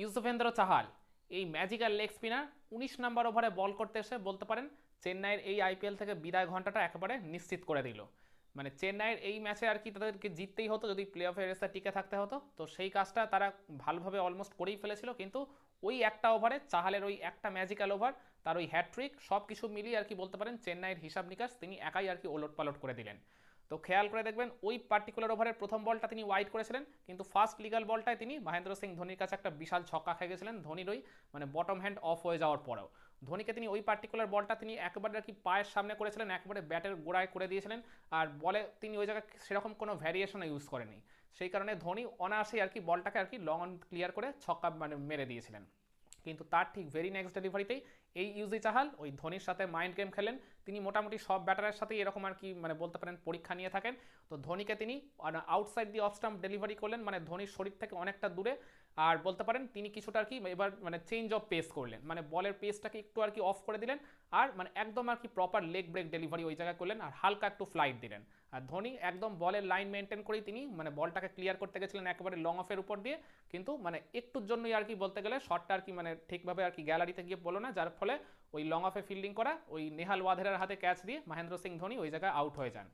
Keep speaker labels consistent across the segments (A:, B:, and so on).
A: ইউসুফেন্দ্র চাহাল। এই magical leg spinner উনিশ নম্বর ওভারে বল করতে এসে বলতে পারেন, চেন্নাইয়ের এই আইপিএল থেকে বিদায় ঘন্টাটা একেবারে নিশ্চিত করে দিল। মানে চেন্নাইয়ের এই ম্যাচে আর কি তাদেরকে জিততেই হতো, যদি প্লে অফের রেসে টিকে থাকতে হতো। তো সেই কাজটা তারা ভালোভাবে অলমোস্ট করেই ফেলেছিল, কিন্তু ওই একটা ওভারে, চাহালের ওই একটা ম্যাজিক্যাল ওভার, তার ওই হ্যাট্রিক সব কিছু মিলিয়ে আর কি বলতে পারেন, চেন্নাইয়ের হিসাব নিকাশ তিনি একাই আর কি ওলট পালট করে দিলেন। তো খেয়াল করে দেখবেন, ওই পার্টিকুলার ওভারের প্রথম বলটা তিনি ওয়াইড করেছিলেন, কিন্তু ফার্স্ট লিগাল বলটায় তিনি মহেন্দ্র সিং ধোনির কাছে একটা বিশাল ছক্কা খেয়ে গেছিলেন, ধোনির ওই মানে বটম হ্যান্ড অফ হয়ে যাওয়ার পরেও। ধোনিকে তিনি ওই পার্টিকুলার বলটা তিনি একবারে কি পায়ের সামনে করেছিলেন, একবারে ব্যাটের গোড়ায় করে দিয়েছিলেন, আর বলে তিনি ওই জায়গায় সেরকম কোনো ভ্যারিয়েশনও ইউজ করেনি সেই কারণে ধোনি অনায়াসেই আর কি বলটাকে আর কি লং অন ক্লিয়ার করে ছক্কা মানে মেরে দিয়েছিলেন। কিন্তু তার ঠিক ভেরি নেক্সট ডেলিভারিতেই এই ইউজি চাহাল ওই ধোনির সাথে মাইন্ড গেম খেলেন। তিনি মোটামুটি সব ব্যাটারের সাথেই এরকম আর কি মানে বলতে পারেন, পরীক্ষা নিয়ে থাকেন। তো ধোনিকে তিনি outside the off stump delivery করলেন মানে ধোনির শরীর থেকে অনেকটা দূরে। আর বলতে পারেন, তিনি কিছুটা আর কি, এবার মানে চেঞ্জ অফ পেস করলেন। মানে বলের পেসটাকে একটু আর কি অফ করে দিলেন, আর মানে একদম আর কি প্রপার লেগ ব্রেক ডেলিভারি ওই জায়গায় করলেন, আর হালকা একটু ফ্লাইট দিলেন। আর ধোনি একদম বলের লাইন মেনটেন করেই তিনি মানে বলটাকে ক্লিয়ার করতে গেছিলেন একেবারে লং অফের উপর দিয়ে। কিন্তু মানে একটুর জন্যই আর কি বলতে গেলে শটটা আর কি মানে ঠিকভাবে আর কি গ্যালারিতে গিয়ে বলো না, যার ফলে ওই লং অফে ফিল্ডিং করা, ওই নেহাল ওয়াধেরার হাতে ক্যাচ দিয়ে মহেন্দ্র সিং ধোনি ওই জায়গায় আউট হয়ে যান।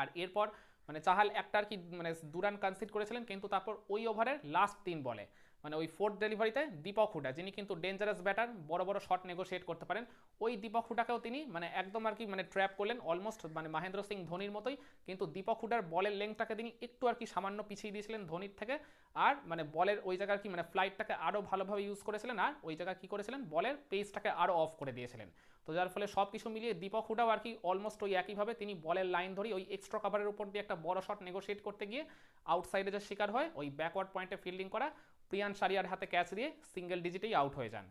A: আর এরপর মানে চাহাল একটা আর কি মানে দুরান কনসিড করেছিলেন, কিন্তু তারপর ওই ওভারের লাস্ট তিন বলে। মানে ওই ফোর্থ ডেলিভারিতে দীপক হুডা, যিনি কিন্তু ডেঞ্জারাস ব্যাটার বড় বড় শট নেগোশিয়েট করতে পারেন। ওই দীপক হুডাকেও তিনি মানে একদম আর কি মানে ট্র্যাপ করলেন অলমোস্ট মানে মহেন্দ্র সিং ধোনির মতোই। কিন্তু দীপক হুডার বলের লেংথটাকে তিনি একটু আর কি সামান্য পিছিয়ে দিয়েছিলেন ধোনির থেকে। আর মানে বলের ওই জায়গার কি মানে ফ্লাইটটাকে আরও ভালোভাবে ইউজ করেছিলেন। আর ওই জায়গায় কী করেছিলেন? বলের পেসটাকে আরও অফ করে দিয়েছিলেন। তো যার ফলে সব কিছু মিলিয়ে দীপক হুডাও আর কি অলমোস্ট ওই একইভাবে তিনি বলের লাইন ধরি ওই এক্সট্রা কাভারের উপর দিয়ে একটা বড় শট নেগোশিয়েট করতে গিয়ে আউটসাইডে যে শিকার হয়, ওই ব্যাকওয়ার্ড পয়েন্টে ফিল্ডিং করা প্রিয়ান সারিয়ার হাতে ক্যাচ দিয়ে সিঙ্গেল ডিজিটেই আউট হয়ে যান।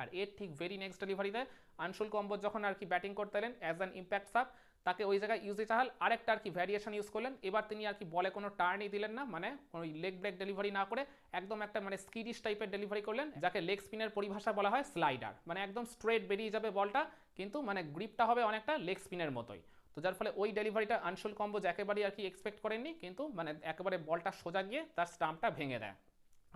A: আর এর ঠিক ভেরি নেক্সট ডেলিভারিতে আনশুল কম্বোজ যখন আর কি ব্যাটিং করতে এলেন অ্যাজ অ্যান ইম্প্যাক্ট সাব তাকে ওই জায়গায় ইউজি চাহাল আরেকটা আর কি ভ্যারিয়েশন ইউজ করলেন। এবার তিনি আর কি বলে কোনো টার্নই দিলেন না মানে কোনো লেগ ব্রেক ডেলিভারি না করে একদম একটা মানে স্কিডিশ টাইপের ডেলিভারি করলেন, যাকে লেগ স্পিনের পরিভাষা বলা হয় স্লাইডার মানে একদম স্ট্রেট বেরিয়ে যাবে বলটা, কিন্তু মানে গ্রিপটা হবে অনেকটা লেগ স্পিনের মতোই। তো যার ফলে ওই ডেলিভারিটা আনশুল কম্বোজ একেবারেই আর কি এক্সপেক্ট করেননি, কিন্তু মানে একেবারে বলটা সোজা গিয়ে তার স্টাম্পটা ভেঙে দেয়।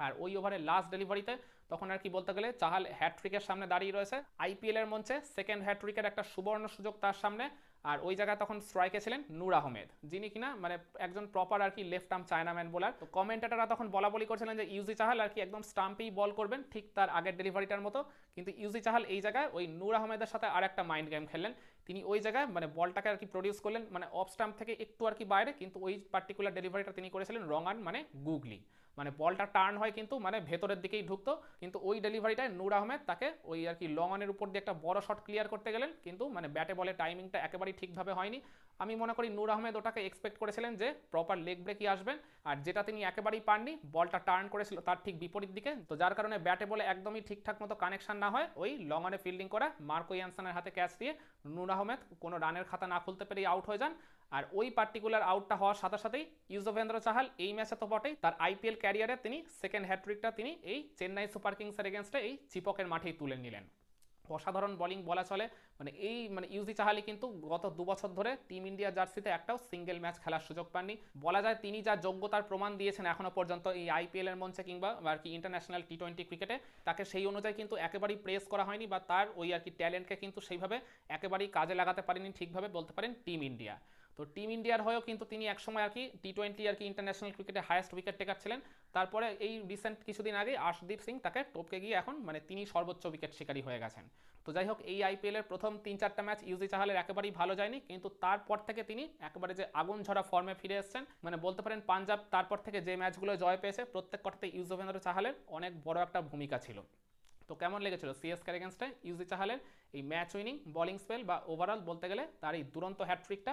A: আর ওই ওভারের লাস্ট ডেলিভারিতে তখন আর কি বলতে গেলে চাহাল হ্যাট্রিকের সামনে দাঁড়িয়ে রয়েছে। আইপিএল এর মঞ্চে সেকেন্ড হ্যাট্রিকের একটা সুবর্ণ সুযোগ তার সামনে। আর ওই জায়গায় তখন স্ট্রাইকে ছিলেন নূর আহমেদ, যিনি কিনা মানে একজন প্রপার আর কি লেফট আর্ম চায়নাম্যান বোলার তো কমেন্টেটাররা তখন বলা বলি করছিলেন যে ইউজি চাহাল আর কি একদম স্টাম্পেই বল করবেন ঠিক তার আগের ডেলিভারিটার মতো। কিন্তু ইউজি চাহাল এই জায়গায় ওই নূর আহমেদের সাথে আর একটা মাইন্ড গেম খেললেন। তিনি ওই জায়গায় মানে বলটাকে আর কি প্রডিউস করলেন মানে অফ স্টাম্প থেকে একটু আর কি বাইরে, কিন্তু ওই পার্টিকুলার ডেলিভারিটা তিনি করেছিলেন রং আর্ন মানে গুগলি মানে বলটা টার্ন হয় কিন্তু মানে ভেতরের দিকেই ঢুকতো, কিন্তু ওই ডেলিভারিটায় নূর আহমেদ তাকে ওই আর কি লং অনের উপর দিয়ে একটা বড় শট ক্লিয়ার করতে গেলেন, কিন্তু মানে ব্যাটে বলে টাইমিংটা একেবারেই ঠিকভাবে হয়নি। আমি মনে করি নূর আহমেদ ওটাকে এক্সপেক্ট করেছিলেন যে প্রপার লেগ ব্রেকই আসবেন, আর যেটা তিনি একেবারেই পাননি, বলটা টার্ন করেছিল তার ঠিক বিপরীত দিকে, তো যার কারণে ব্যাটে বলে একদমই ঠিকঠাক মতো কানেকশন না হয়, ওই লং অনে ফিল্ডিং করা মার্কো ইয়ানসনের হাতে ক্যাচ দিয়ে নূর আহমেদ, কোনো রানের খাতা না খুলতে পেরেই আউট হয়ে যান। আর ওই পার্টিকুলার আউটটা হওয়ার সাথে সাথেই ইউজভেন্দ্র চাহাল এই ম্যাচে তো বটেই, তার আইপিএল ক্যারিয়ারে তিনি সেকেন্ড হ্যাট্রিকটা তিনি এই চেন্নাই সুপার কিংসের এগেনস্টে এই চিপকের মাঠেই তুলে নিলেন। অসাধারণ বোলিং বলা চলে। মানে এই মানে ইউজি চাহালি কিন্তু গত দু বছর ধরে টিম ইন্ডিয়া জার্সিতে একটাও সিঙ্গেল ম্যাচ খেলার সুযোগ পাননি। বলা যায় তিনি যা যোগ্যতার প্রমাণ দিয়েছেন এখনও পর্যন্ত এই আইপিএলের মঞ্চে কিংবা আর কি ইন্টারন্যাশনাল টি টোয়েন্টি ক্রিকেটে তাকে সেই অনুযায়ী কিন্তু একেবারেই প্রেস করা হয়নি বা তার ওই আর কি ট্যালেন্টকে কিন্তু সেইভাবে একেবারেই কাজে লাগাতে পারেনি, ঠিকভাবে বলতে পারেন টিম ইন্ডিয়া তো টিম ইন্ডিয়ার হয়েও কিন্তু তিনি একসময় আর কি টি টোয়েন্টি আর কি ইন্টারন্যাশনাল ক্রিকেটে হায়েস্ট উইকেট টেকার ছিলেন। তারপরে এই রিসেন্ট কিছুদিন আগে আশদীপ সিং তাকে টপকে গিয়ে এখন মানে তিনি সর্বোচ্চ উইকেট শিকারী হয়ে গেছেন। তো যাই হোক, এই আইপিএল এর প্রথম তিন চারটা ম্যাচ ইউজি চাহালের একেবারেই ভালো যায়নি। কিন্তু তারপর থেকে তিনি একেবারে যে আগুন ঝরা ফর্মে ফিরে এসেছেন মানে বলতে পারেন পাঞ্জাব তারপর থেকে যে ম্যাচগুলো জয় পেয়েছে, প্রত্যেক কটাতে ইউজভেন্দ্র চাহালের অনেক বড় একটা ভূমিকা ছিল। তো কেমন লেগেছিল সিএসকের এগেনস্টে ইউজি চাহালের এই ম্যাচ উইনিং বোলিং স্পেল বা ওভারঅল বলতে গেলে তার এই দুরন্ত হ্যাট্রিকটা